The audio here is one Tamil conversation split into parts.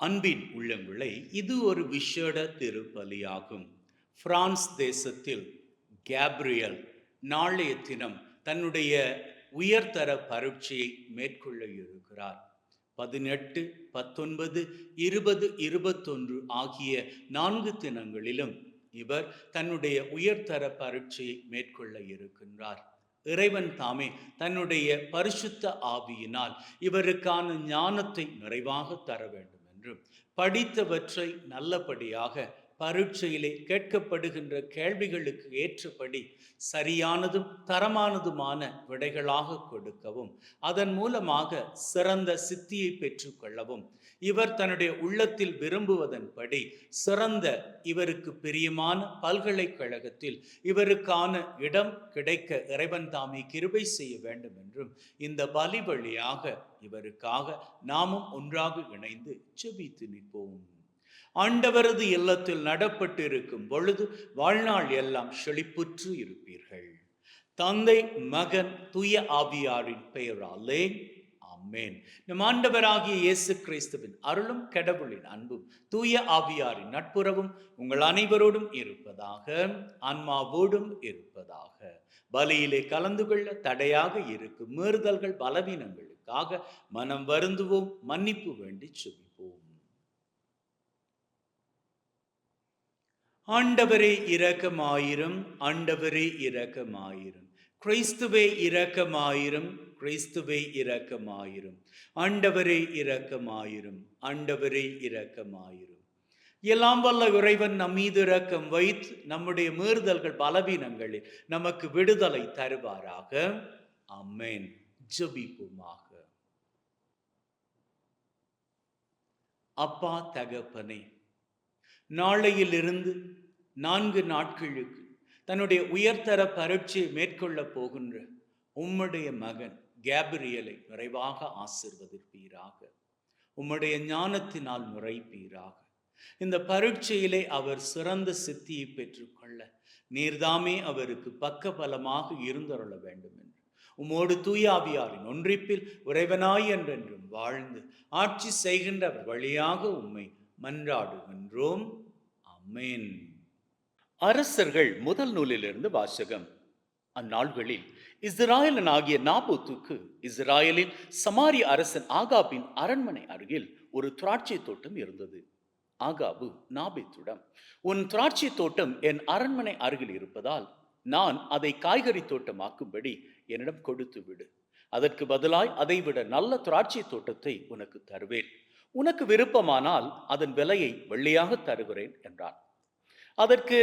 அன்பின் உள்ளங்களை இது ஒரு விஷேட திருப்பலியாகும். பிரான்ஸ் தேசத்தில் கேப்ரியல் நாளைய தினம் தன்னுடைய உயர்தர பரீட்சையை மேற்கொள்ள இருக்கிறார். பதினெட்டு பத்தொன்பது இருபது இருபத்தொன்று ஆகிய நான்கு தினங்களிலும் இவர் தன்னுடைய உயர்தர பரீட்சையை மேற்கொள்ள இருக்கின்றார். இறைவன் தாமே தன்னுடைய பரிசுத்த ஆவியினால் இவருக்கான ஞானத்தை நிறைவாக தர வேண்டும். என்று. படித்தவற்றை நல்லபடியாக பரீட்சையிலே கேட்கப்படுகின்ற கேள்விகளுக்கு ஏற்றபடி சரியானதும் தரமானதுமான விடைகளாக கொடுக்கவும் அதன் மூலமாக சிறந்த சித்தியை பெற்றுக்கொள்ளவும் இவர் தன்னுடைய உள்ளத்தில் விரும்புவதன்படி சிறந்த இவருக்கு பிரியமான பல்கலைக்கழகத்தில் இவருக்கான இடம் கிடைக்க இறைவன் தாமே கிருபை செய்ய வேண்டும் என்றும் இந்த பலி வழியாக இவருக்காக நாமும் ஒன்றாக இணைந்து செபித்து நிற்போம். ஆண்டவரது இல்லத்தில் நடப்பட்டு இருக்கும் பொழுது வாழ்நாள் எல்லாம் செழிப்புற்று இருப்பீர்கள். தந்தை மகன் துய ஆவியாரின் பெயராலே ஆமேன். நம் ஆண்டவராகிய இயேசு கிறிஸ்துவின் அருளும் கடவுளின் அன்பும் தூய ஆவியாரின் நட்புறவும் உங்கள் அனைவரோடும் இருப்பதாக ஆன்மாவோடும் இருப்பதாக பலியிலே கலந்து கொள்ள தடையாக இருக்கும் மீறுதல்கள் பலவீனங்களுக்காக மனம் வருந்துவோம் மன்னிப்பு வேண்டி சுபிப்போம். ஆண்டவரே இரக்கமாயிரும் ஆண்டவரே இரக்கமாயிரும் கிறிஸ்துவே இரக்கமாயிரும் கிறிஸ்துவை இரக்கமாயிரும். ஆண்டவரே இரக்கமாயிரும். ஆண்டவரே இரக்கமாயிரும். எல்லாம் வல்ல இறைவன் நம் மீது இரக்கம் வைத்து நம்முடைய மீறுதல்கள் பலவீனங்களில் நமக்கு விடுதலை தருவாராக. அம்மேன் ஜபிப்புமாக. அப்பா தகப்பனே நாளையிலிருந்து நான்கு நாட்களுக்கு தன்னுடைய உயர்தர பரீட்சையை மேற்கொள்ள போகின்ற உம்முடைய மகன் கேப்ரியலை நிறைவாக ஆசிர்வதிப்பீராக. உம்முடைய ஞானத்தினால் நுரைப்பீராக இந்த பரீட்சையிலே அவர் சிறந்த சித்தியை பெற்றுக்கொள்ள நீர்தாமே அவருக்கு பக்கபலமாக இருந்தருள வேண்டும் என்று உம்மோடு தூயாவியாரின் ஒன்றிப்பில் உறைவனாய் என்றென்றும் வாழ்ந்து ஆட்சி செய்கின்றவர் வழியாக உம்மை மன்றாடுகின்றோம். அமேன் அரசர்கள் முதல் நூலிலிருந்து வாசகம். அந்நாள்களில் இஸ்ராயலன் ஆகிய நாபோத்துக்கு இஸ்ராயலின் சமாரி அரசன் ஆகாபின் அரண்மனை அருகில் ஒரு திராட்சை தோட்டம் இருந்தது. ஆகாபு நாபித்துடன் உன் திராட்சை தோட்டம் என் அரண்மனை அருகில் இருப்பதால் நான் அதை காய்கறி தோட்டமாக்கும்படி என்னிடம் கொடுத்து விடு. அதற்கு பதிலாய் அதைவிட நல்ல திராட்சை தோட்டத்தை உனக்கு தருவேன். உனக்கு விருப்பமானால் அதன் விலையை வெள்ளியாக தருகிறேன் என்றான். அதற்கு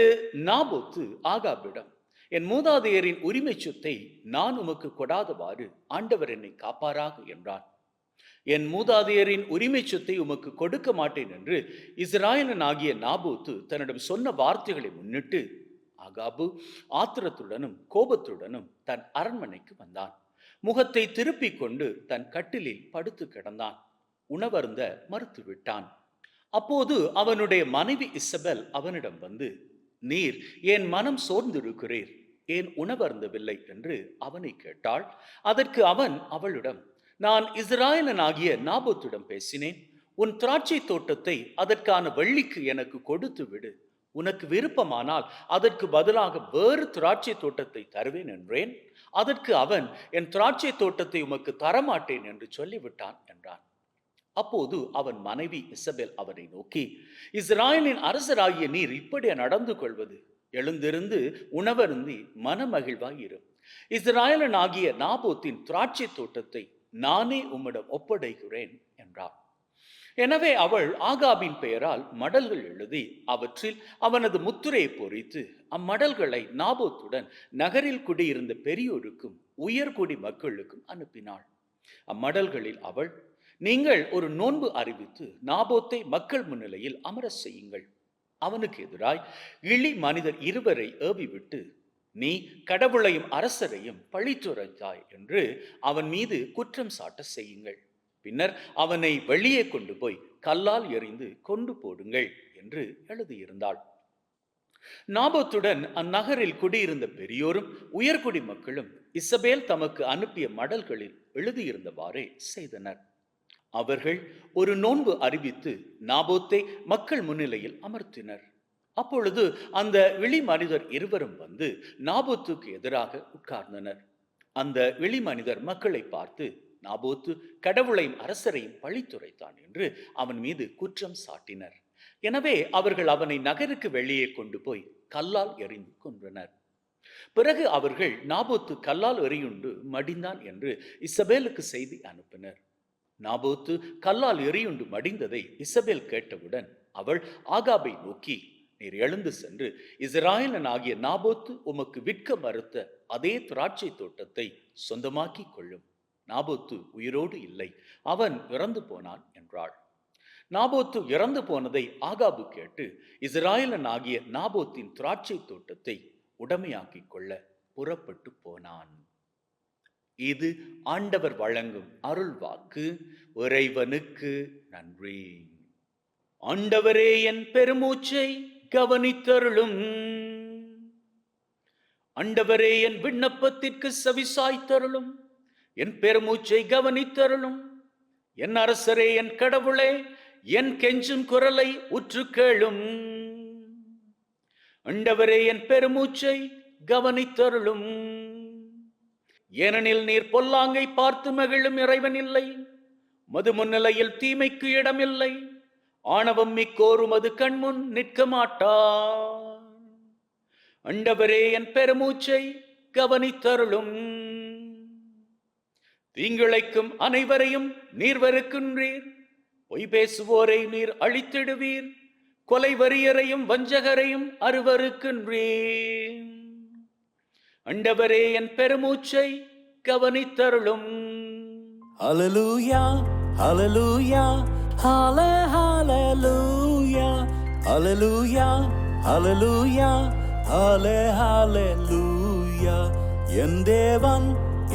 நாபோத்து ஆகாபிடம் என் மூதாதையரின் உரிமை சொத்தை நான் உமக்கு கொடாதவாறு ஆண்டவர் என்னை காப்பாராக என்றான். என் மூதாதையரின் உரிமை சொத்தை உமக்கு கொடுக்க மாட்டேன் என்று இஸ்ராயலன் ஆகிய நாபோத்து தன்னிடம் சொன்ன வார்த்தைகளை முன்னிட்டு ஆகாபு ஆத்திரத்துடனும் கோபத்துடனும் தன் அரண்மனைக்கு வந்தான். முகத்தை திருப்பிக் கொண்டு தன் கட்டிலில் படுத்து கிடந்தான். உணவருந்த மறுத்து விட்டான். அப்போது அவனுடைய மனைவி இசபெல் அவனிடம் வந்து நீர் என் மனம் சோர்ந்திருக்கிறீர். ஏன் உணவருந்தவில்லை என்று அவனை கேட்டாள். அதற்கு அவன் அவளிடம் நான் இஸ்ராயலனாகிய நாபத்துடன் பேசினேன். உன் திராட்சை தோட்டத்தை அதற்கான வெள்ளிக்கு எனக்கு கொடுத்து விடு. உனக்கு விருப்பமானால் அதற்கு பதிலாக வேறு திராட்சை தோட்டத்தை தருவேன் என்றேன். அதற்கு அவன் என் திராட்சை தோட்டத்தை உமக்கு தரமாட்டேன் என்று சொல்லிவிட்டான் என்றான். அப்போது அவன் மனைவி இசபெல் அவனை நோக்கி இஸ்ராயலின் அரசராகிய நீர் இப்படி நடந்து கொள்வது? எழுந்திருந்து உணவருந்தி மனமகிழ்வாய் இரு. இஸ்ராயலன் ஆகிய நாபோத்தின் திராட்சை தோட்டத்தை நானே உம்மிடம் ஒப்படைக்கிறேன் என்றார் எனவே அவள் ஆகாபின் பெயரால் மடல்கள் எழுதி அவற்றில் அவனது முத்திரையை பொறித்து அம்மடல்களை நாபோத்துடன் நகரில் குடியிருந்த பெரியோருக்கும் உயர்குடி மக்களுக்கும் அனுப்பினாள். அம்மடல்களில் அவள் நீங்கள் ஒரு நோன்பு அறிவித்து நாபோத்தை மக்கள் முன்னிலையில் அமர செய்யுங்கள். அவனுக்கு எதிராய் இழி மனிதர் இருவரை ஏவிவிட்டு நீ கடவுளையும் அரசரையும் பழித்துரைத்தாய் என்று அவன் மீது குற்றம் சாட்ட செய்யுங்கள். பின்னர் அவனை வெளியே கொண்டு போய் கல்லால் எறிந்து கொண்டு போடுங்கள் என்று எழுதியிருந்தாள். நாபத்துடன் அந்நகரில் குடியிருந்த பெரியோரும் உயர்குடி மக்களும் இசபேல் தமக்கு அனுப்பிய மடல்களில் எழுதியிருந்தவாறே செய்தனர். அவர்கள் ஒரு நோன்பு அறிவித்து நாபோத்தை மக்கள் முன்னிலையில் அமர்த்தினர். அப்பொழுது அந்த வெளி மனிதர் இருவரும் வந்து நாபோத்துக்கு எதிராக உட்கார்ந்தனர். அந்த வெளி மனிதர் மக்களை பார்த்து நாபோத்து கடவுளையும் அரசரையும் பழித்துரைத்தான் என்று அவன் மீது குற்றம் சாட்டினர். எனவே அவர்கள் அவனை நகருக்கு வெளியே கொண்டு போய் கல்லால் எறிந்து கொன்றனர். பிறகு அவர்கள் நாபோத்து கல்லால் எறியுண்டு மடிந்தான் என்று இசபேலுக்கு செய்தி அனுப்பினர். நாபோத்து கல்லால் எரியுண்டு மடிந்ததை இசபேல் கேட்டவுடன் அவள் ஆகாபை நோக்கி நீர் எழுந்து சென்று இஸ்ராயலன் ஆகிய நாபோத்து உமக்கு விற்க மறுத்த அதே திராட்சை தோட்டத்தை சொந்தமாக்கிக் கொள்ளும் நாபோத்து உயிரோடு இல்லை அவன் இறந்து போனான் என்றாள். நாபோத்து இறந்து போனதை ஆகாபு கேட்டு இஸ்ராயலன் ஆகிய நாபோத்தின் திராட்சை தோட்டத்தை உடமையாக்கிக் கொள்ள புறப்பட்டு போனான். இது ஆண்டவர் வழங்கும் அருள் வாக்கு இறைவனுக்கு நன்றி. ஆண்டவரே என் பெருமூச்சை கவனித்தருளும். ஆண்டவரே என் விண்ணப்பத்திற்கு செவிசாய்த்தருளும். என் பெருமூச்சை கவனித்தருளும். என் அரசரே என் கடவுளே என் கெஞ்சும் குரலை உற்று கேளும் ஆண்டவரே என் பெருமூச்சை கவனித்தருளும். ஏனெனில் நீர் பொல்லாங்கை பார்த்து மகிழும் இறைவன் இல்லை. மது முன்னிலையில் தீமைக்கு இடமில்லை. ஆணவம் மிக்கோரும் அது கண்முன் நிற்க மாட்டார் அண்டவரே என் பெருமூச்சை கவனித்தருளும். தீங்கிழைக்கும் அனைவரையும் நீர் வெறுக்கின்றீர். பொய் பேசுவோரை நீர் அழித்திடுவீர். கொலை வரியரையும் வஞ்சகரையும் அருவருக்கின்றீர் அண்டவரே என் பெருமூச்சை கவனித்தருளும் அலலூயா அலலூயா ஹால ஹாலலூயா அலலூயா அலலூயா ஹால ஹாலலூயா என் தேவன்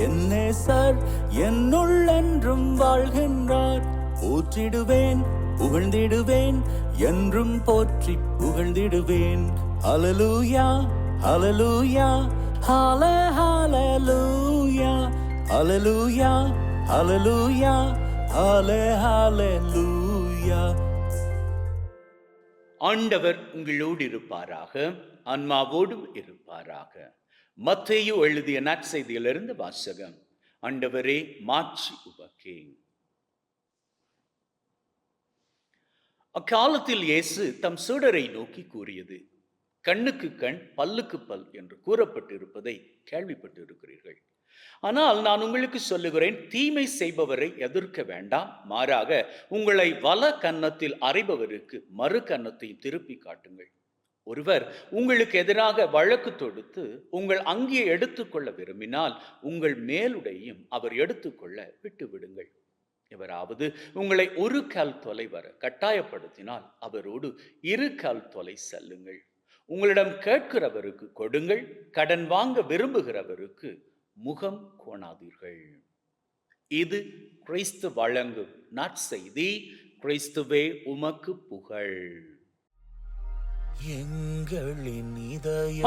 என்னே சார் என்னுள் என்றும் வாழ்கின்றார் போற்றிடுவேன் புகழ்ந்திடுவேன் என்றும் போற்றி புகழ்ந்திடுவேன் அலலூயா அலலூயா halle, hallelujah, hallelujah. Hallelujah, halle, hallelujah. ஆண்டவர் உங்களோடு இருப்பாராக ஆன்மாவோடும் இருப்பாராக மத்தையோ எழுதிய நற்செய்தியிலிருந்து வாசகம் ஆண்டவரே மாட்சி உபக்கே அக்காலத்தில் இயேசு தம் சீடரை நோக்கி கூறியது கண்ணுக்கு கண் பல்லுக்கு பல் என்று கூறப்பட்டிருப்பதை கேள்விப்பட்டிருக்கிறீர்கள். ஆனால் நான் உங்களுக்கு சொல்லுகிறேன் தீமை செய்பவரை எதிர்க்க வேண்டாம். மாறாக உங்களை வல கன்னத்தில் அறைபவருக்கு மறு கன்னத்தையும் திருப்பி காட்டுங்கள். ஒருவர் உங்களுக்கு எதிராக வழக்கு தொடுத்து உங்கள் அங்கியை எடுத்துக்கொள்ள விரும்பினால் உங்கள் மேலுடையும் அவர் எடுத்துக்கொள்ள விட்டு விடுங்கள் எவராவது உங்களை ஒரு கால் தொலை வர கட்டாயப்படுத்தினால் அவரோடு இரு கால் தொலை செல்லுங்கள். உங்களிடம் கேட்கிறவருக்கு கொடுங்கள் கடன் வாங்க விரும்புகிறவருக்கு முகம் கோணாதீர்கள். இது கிறிஸ்து வழங்கும் நற்செய்தி. கிறிஸ்துவே உமக்கு புகழ்.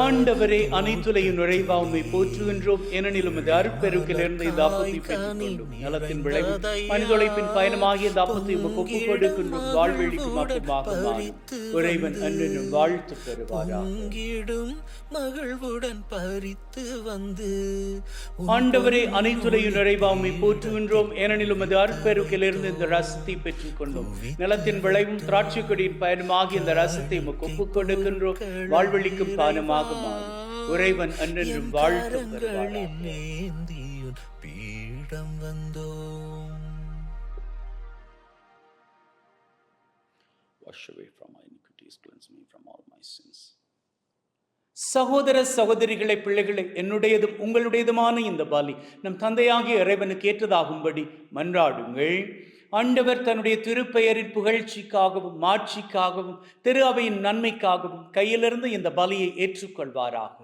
ஆண்டவரே அனைத்துலையும் நுழைவா உண்மை போற்றுகின்றோம். ஏனெனிலும் இந்த அருட்பெருக்கிலிருந்து இந்த அப்பத்தை பெற்றுக்கொண்டும். நலத்தின் விளைவு மனிதொழைப்பின் பயணமாகிய இந்த அப்பத்தை உமக்கு ஒப்புக் கொடுக்கின்றோம். வாழ்வெளிக்கு மட்டுமாக இறைவன் அன்றும் வாழ்த்து பெறுவாரா பொங்கிடும் மகிழ்வுடன் பறித்து வந்து ஆண்டவரே அனைத்துலையும் நுழைவா உண்மை போற்றுகின்றோம். ஏனெனிலும் அது அருட்பெருக்கிலிருந்து இந்த ரசத்தை பெற்றுக்கொண்டோம். நிலத்தின் விளைவும் திராட்சை கொடியின் பயணமாகிய இந்த ரசத்தை உமக்கு ஒப்புக் கொடுக்கின்றோம். வாழ்வெளிக்கும் பானமாக மாறும் இறைவன் அன்றென்றும் வாழ்த்து பீடம் வந்தோம். Wash away from my iniquities, cleanse me from all my sins. சகோதர சகோதரிகளை பிள்ளைகளை என்னுடையதும் உங்களுடையதுமான இந்த பலி நம் தந்தையாகிய இறைவனுக்கு ஏற்றதாகும்படி மன்றாடுங்கள். ஆண்டவர் தன்னுடைய திருப்பெயரின் புகழ்ச்சிக்காகவும் மாட்சிக்காகவும் திரு அவையின் நன்மைக்காகவும் கையிலிருந்து இந்த பலியை ஏற்றுக்கொள்வாராக.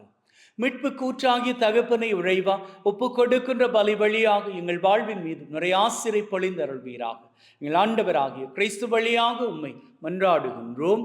மீட்பு கூற்றாகிய தகப்பனை உழைவா ஒப்பு கொடுக்கின்ற பலி வழியாக எங்கள் வாழ்வின் மீது நிறைய ஆசிரை பொழிந்தருள்வீராக எங்கள் ஆண்டவராகிய கிறிஸ்து வழியாக உம்மை மன்றாடுகின்றோம்.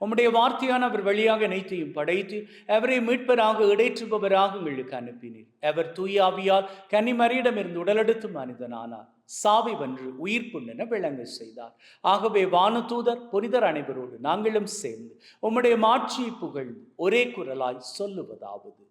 உம்முடைய வார்த்தையான அவர் வழியாக அனைத்தையும் படைத்து அவரை மீட்பராக இடைற்றுபவராக எங்களுக்கு அனுப்பினீர். அவர் தூயாவியால் கன்னிமரியிடமிருந்து உடலெடுத்து மனிதனானார். சாவை வென்று உயிர் புண்ணென விளங்க செய்தார். ஆகவே வானதூதர் புனிதர் அனைவரோடு நாங்களும் சேர்ந்து உம்முடைய மாட்சியை புகழ்ந்து ஒரே குரலாய் சொல்லுவதாவது.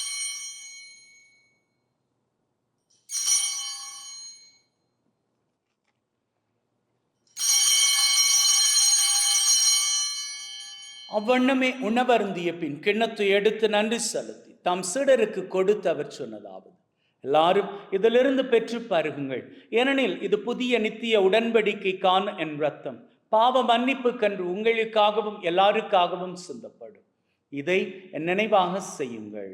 அவ்வண்ணமே உணவருந்திய பின் கிண்ணத்தை எடுத்து நன்றி செலுத்தி தாம் சீடருக்கு கொடுத்து அவர் சொன்னதாவது எல்லாரும் இதிலிருந்து பெற்று பருகுங்கள். ஏனெனில் இது புதிய நித்திய உடன்படிக்கைக்கான என் ரத்தம் பாவ மன்னிப்பு கன்று உங்களுக்காகவும் எல்லாருக்காகவும் சிந்தப்படும். இதை என் நினைவாக செய்யுங்கள்.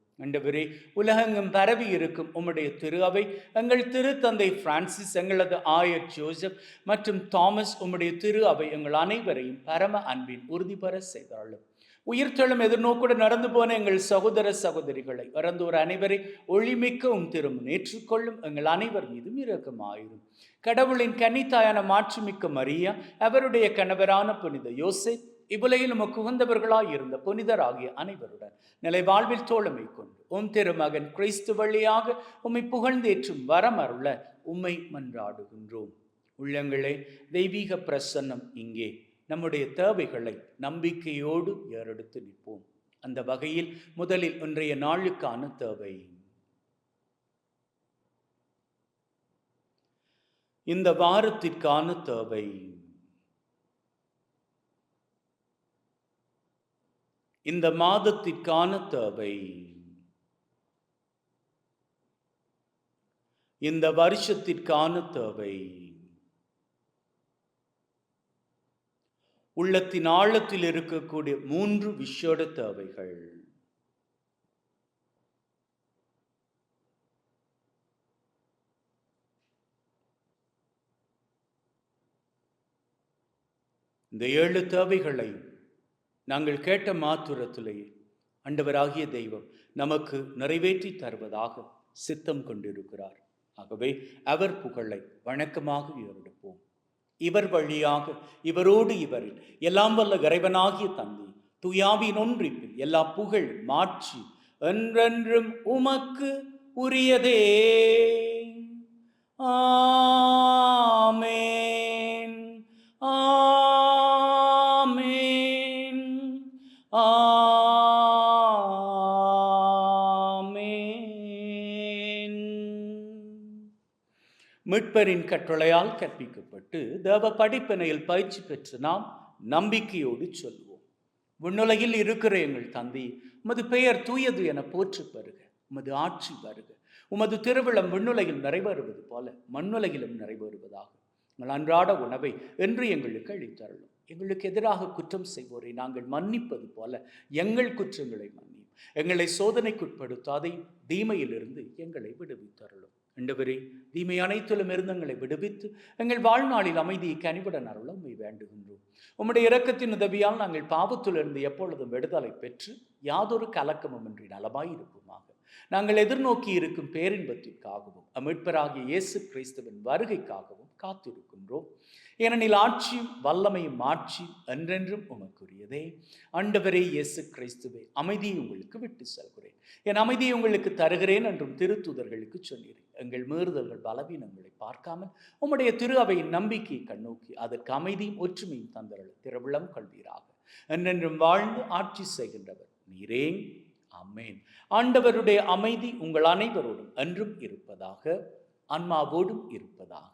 ஆண்டவரே உலகெங்கும் பரவி இருக்கும் உம்முடைய திரு அவை எங்கள் திருத்தந்தை பிரான்சிஸ் எங்களது ஆயர் ஜோசப் மற்றும் தாமஸ் உம்முடைய திரு அவை எங்கள் அனைவரையும் பரம அன்பின் உறுதிபெற செய்தாலும் உயிர்த்தெழும் எதிர்நோக்குடன் நடந்து போன எங்கள் சகோதர சகோதரிகளை இறந்தோர் அனைவரை ஒளிமிக்கவும் திரும்ப ஏற்றுக்கொள்ளும் எங்கள் அனைவர் மீதும் இரக்கமாயிரும். கடவுளின் கன்னித்தாயான மாற்றுமிக்க மரியா அவருடைய கணவரான புனித யோசை இவ்வுலகில் உமக்கு உகந்தவர்களாய் இருந்த புனிதராகிய அனைவருடன் நிலை வாழ்வில் தோழமை கொண்டு உம் திருமகன் கிறிஸ்து வழியாக உம்மை புகழ்ந்தேற்றும் வரம் அருள உம்மை மன்றாடுகின்றோம். உள்ளங்களே தெய்வீக பிரசன்னம் இங்கே. நம்முடைய தேவைகளை நம்பிக்கையோடு ஏறெடுத்து நிற்போம். அந்த வகையில் முதலில் இன்றைய நாளுக்கான தேவை. இந்த வாரத்திற்கான தேவை. இந்த மாதத்திற்கான தேவை. இந்த வருஷத்திற்கான தேவை. உள்ளத்தின் ஆழத்தில் இருக்கக்கூடிய மூன்று விஷயோட தேவைகள். இந்த ஏழு தேவைகளை நாங்கள் கேட்ட மாத்துரத்திலேயே ஆண்டவராகிய தெய்வம் நமக்கு நிறைவேற்றி தருவதாக சித்தம் கொண்டிருக்கிறார். ஆகவே அவர் புகழை வணக்கமாக ஏறெடுப்போம். இவர் வழியாக இவரோடு இவரில் எல்லாம் வல்ல இறைவனாகிய தந்தி துயாவின் ஒன்றிப்பில் எல்லா புகழ் மாற்றி என்றென்றும் உமக்கு உரியதே. ஆ மீட்பரின் கட்டளையால் கற்பிக்கப்பட்டு தேவ படிப்பினையில் பயிற்சி பெற்று நாம் நம்பிக்கையோடு சொல்வோம். விண்ணுலகில் இருக்கிற எங்கள் தந்தை உமது பெயர் தூயது என போற்று பெறுக உமது ஆட்சி வருக. உமது திருவிழம் விண்ணுலகில் நிறைவேறுவது போல மண்ணுலகிலும் நிறைவேறுவதாக. எங்கள் அன்றாட உணவை என்று எங்களுக்கு அளித்தருளும். எங்களுக்கு எதிராக குற்றம் செய்வோரை நாங்கள் மன்னிப்பது போல எங்கள் குற்றங்களை மன்னியும். எங்களை சோதனைக்குட்படுத்தாதை தீமையிலிருந்து எங்களை விடுவித்தருளும். ஆண்டவரே தீமை அனைத்திலும் மிருந்தங்களை விடுவித்து எங்கள் வாழ்நாளில் அமைதியை கனிபட அருள உண்மை வேண்டுகின்றோம். உம்முடைய இரக்கத்தின் உதவியால் நாங்கள் பாவத்திலிருந்து எப்பொழுதும் விடுதலை பெற்று யாதொரு கலக்கமும் இன்றி நலமாய் இருப்போமாக நாங்கள் எதிர்நோக்கி இருக்கும் பேரின்பத்திற்காகவும் அமிழ்ப்பராகிய இயேசு கிறிஸ்துவின் வருகைக்காகவும் காத்திருக்கின்றோம். ஏனெனில் ஆட்சியும் வல்லமையும் ஆட்சியும் என்றென்றும் உமக்குரியதே. அண்டவரே இயேசு கிறிஸ்துவே அமைதியை உங்களுக்கு விட்டு செல்கிறேன். என் அமைதியை உங்களுக்கு தருகிறேன் என்றும் திருத்துதர்களுக்கு சொன்னீர்கள் எங்கள் மீறுதல்கள் பலவீனங்களை பார்க்காமல் உம்முடைய திரு அவையின் நம்பிக்கையை கண்ணோக்கி அதற்கு அமைதியும் ஒற்றுமையும் தந்தர்கள் திருவிழம் கல்வீராக என்றென்றும் வாழ்ந்து ஆட்சி செய்கின்றவர் நீரே. அம்மேன் ஆண்டவருடைய அமைதி உங்கள் அனைவரோடும் என்றும் இருப்பதாக ஆன்மாவோடும் இருப்பதாக.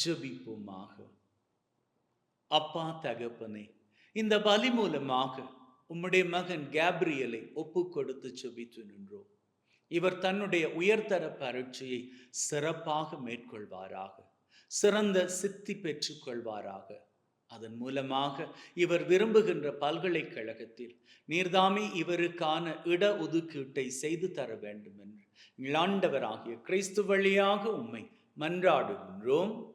ஜபிப்போமாக. அப்பா தகப்பனே இந்த பலி மூலமாக உம்முடைய மகன் கேப்ரியலை ஒப்பு கொடுத்து ஜபித்து நின்றோம். இவர் தன்னுடைய உயர்தர பரீட்சையை சிறப்பாக மேற்கொள்வாராக சிறந்த சித்தி பெற்றுக்கொள்வாராக. அதன் மூலமாக இவர் விரும்புகின்ற பல்கலைக்கழகத்தில் நீர்தாமே இவருக்கான இட ஒதுக்கீட்டை செய்து தர வேண்டும் என்று எங்கள் ஆண்டவராகிய கிறிஸ்து வழியாக உம்மை மன்றாடுகின்றோம்.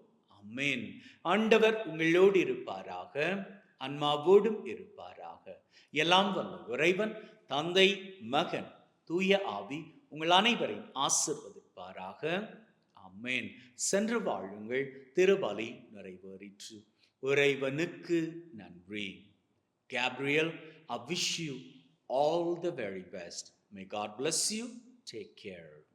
அம்மேன் ஆண்டவர் உங்களோடு இருப்பாராக அன்மாவோடும் இருப்பாராக எல்லாம் வல்ல இறைவன் தந்தை மகன் தூய ஆவி உங்கள் அனைவரையும் ஆசிர்வதிப்பாராக அம்மேன் சென்று வாழுங்கள் திருபலி நிறைவேறிற்று இறைவனுக்கு நன்றி Gabriel I wish you all the very best. May God bless you. Take care.